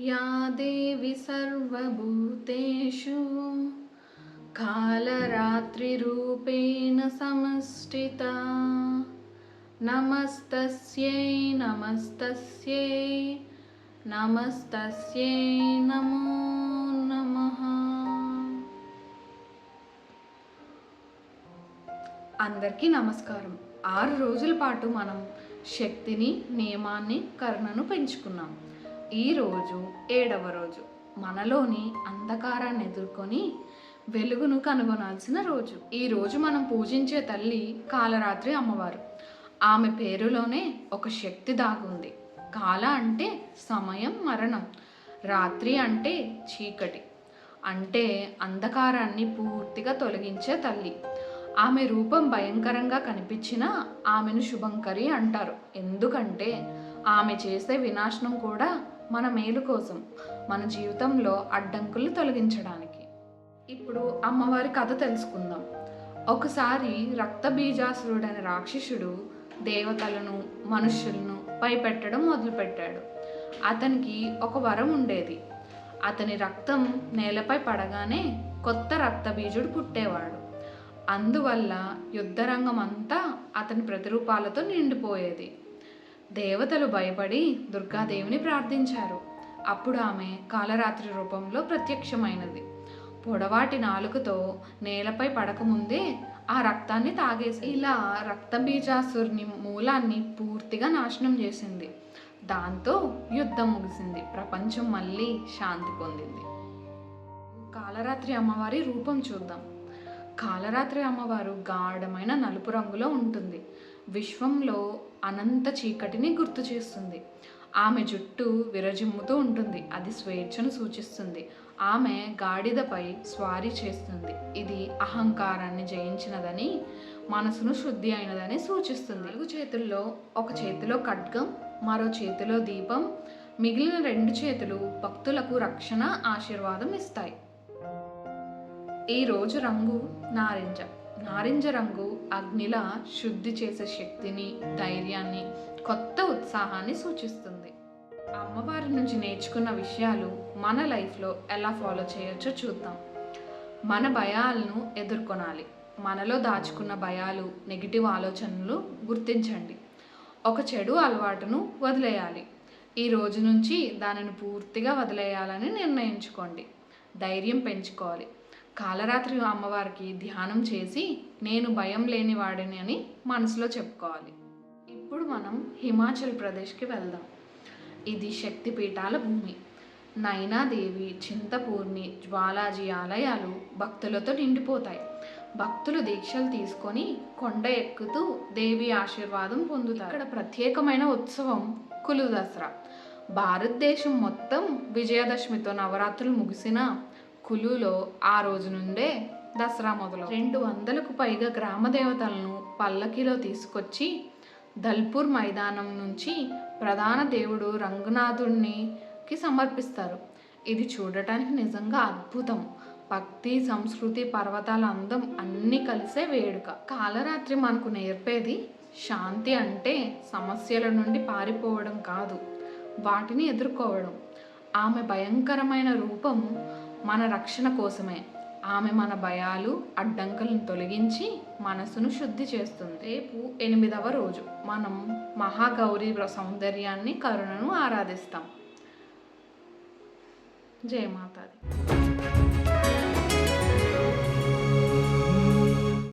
या देवी सर्वभूतेषु कालरात्रिरूपेण समष्टिता नमस्तस्यै नमस्तस्यै నమస్తస్యై నమో నమః అందరికీ నమస్కారం ఆరు రోజుల పాటు మనం శక్తిని నియమాన్ని కరుణను పెంచుకున్నాం ఈరోజు ఏడవ రోజు. మనలోని అంధకారాన్ని ఎదుర్కొని వెలుగును కనుగొనాల్సిన రోజు. ఈరోజు మనం పూజించే తల్లి కాలరాత్రి అమ్మవారు. ఆమె పేరులోనే ఒక శక్తి దాగుంది. కాల అంటే సమయం మరణం. రాత్రి అంటే చీకటి. అంటే అంధకారాన్ని పూర్తిగా తొలగించే తల్లి. ఆమె రూపం భయంకరంగా కనిపించినా ఆమెను శుభంకరి అంటారు. ఎందుకంటే ఆమె చేసే వినాశనం కూడా మన మేలు కోసం మన జీవితంలో అడ్డంకులు తొలగించడానికి. ఇప్పుడు అమ్మవారి కథ తెలుసుకుందాం. ఒకసారి రక్త బీజాసురుడైన రాక్షసుడు దేవతలను మనుషులను భయపెట్టడం మొదలుపెట్టాడు. అతనికి ఒక వరం ఉండేది. అతని రక్తం నేలపై పడగానే కొత్త రక్త బీజుడు పుట్టేవాడు. అందువల్ల యుద్ధరంగం అంతా అతని ప్రతిరూపాలతో నిండిపోయేది. దేవతలు భయపడి దుర్గాదేవిని ప్రార్థించారు. అప్పుడు ఆమె కాలరాత్రి రూపంలో ప్రత్యక్షమైనది. పొడవాటి నాలుకతో నేలపై పడకముందే ఆ రక్తాన్ని తాగేసి ఇలా రక్తబీజాసురుని మూలాన్ని పూర్తిగా నాశనం చేసింది. దాంతో యుద్ధం ముగిసింది. ప్రపంచం మళ్ళీ శాంతి పొందింది. కాలరాత్రి అమ్మవారి రూపం చూద్దాం. కాలరాత్రి అమ్మవారు గాఢమైన నలుపు రంగులో ఉంటుంది. విశ్వంలో అనంత చీకటిని గుర్తు చేస్తుంది. ఆమె జుట్టు విరజిమ్ముతూ ఉంటుంది. అది స్వేచ్ఛను సూచిస్తుంది. ఆమె గాడిదపై స్వారీ చేస్తుంది. ఇది అహంకారాన్ని జయించినదని మనసును శుద్ధి అయినదని సూచిస్తుంది. నాలుగు చేతుల్లో ఒక చేతిలో ఖడ్గం మరో చేతిలో దీపం మిగిలిన రెండు చేతులు భక్తులకు రక్షణ ఆశీర్వాదం ఇస్తాయి. ఈ రోజు రంగు నారింజ. నారింజ రంగు అగ్నిలా శుద్ధి చేసే శక్తిని ధైర్యాన్ని కొత్త ఉత్సాహాన్ని సూచిస్తుంది. అమ్మవారి నుంచి నేర్చుకున్న విషయాలు మన లైఫ్లో ఎలా ఫాలో చేయొచ్చో చూద్దాం. మన భయాలను ఎదుర్కొనాలి. మనలో దాచుకున్న భయాలు నెగిటివ్ ఆలోచనలు గుర్తించండి. ఒక చెడు అలవాటును వదిలేయాలి. ఈ రోజు నుంచి దానిని పూర్తిగా వదిలేయాలని నిర్ణయించుకోండి. ధైర్యం పెంచుకోవాలి. కాలరాత్రి అమ్మవారికి ధ్యానం చేసి నేను భయం లేని వాడిని అని మనసులో చెప్పుకోవాలి. ఇప్పుడు మనం హిమాచల్ ప్రదేశ్కి వెళ్దాం. ఇది శక్తిపీఠాల భూమి. నైనాదేవి చింతపూర్ణి జ్వాలాజీ ఆలయాలు భక్తులతో నిండిపోతాయి. భక్తులు దీక్షలు తీసుకొని కొండ ఎక్కుతూ దేవి ఆశీర్వాదం పొందుతారు. ఇక్కడ ప్రత్యేకమైన ఉత్సవం కులు దసరా. భారతదేశం మొత్తం విజయదశమితో నవరాత్రులు ముగిసిన కులులో ఆ రోజు నుండే దసరా మొదలు రెండు వందలకు పైగా గ్రామ దేవతలను పల్లకిలో తీసుకొచ్చి దల్పూర్ మైదానం నుంచి ప్రధాన దేవుడు రంగనాథుడికి సమర్పిస్తారు. ఇది చూడటానికి నిజంగా అద్భుతం. భక్తి సంస్కృతి పర్వతాల అందం అన్నీ కలిసే వేడుక. కాలరాత్రి మనకు నేర్పేది శాంతి అంటే సమస్యల నుండి పారిపోవడం కాదు వాటిని ఎదుర్కోవడం. ఆమె భయంకరమైన రూపం మన రక్షణ కోసమే. ఆమె మన భయాలు అడ్డంకులను తొలగించి మనసును శుద్ధి చేస్తుంది. రేపు ఎనిమిదవ రోజు మనం మహాగౌరి సౌందర్యాన్ని కరుణను ఆరాధిస్తాం. జయ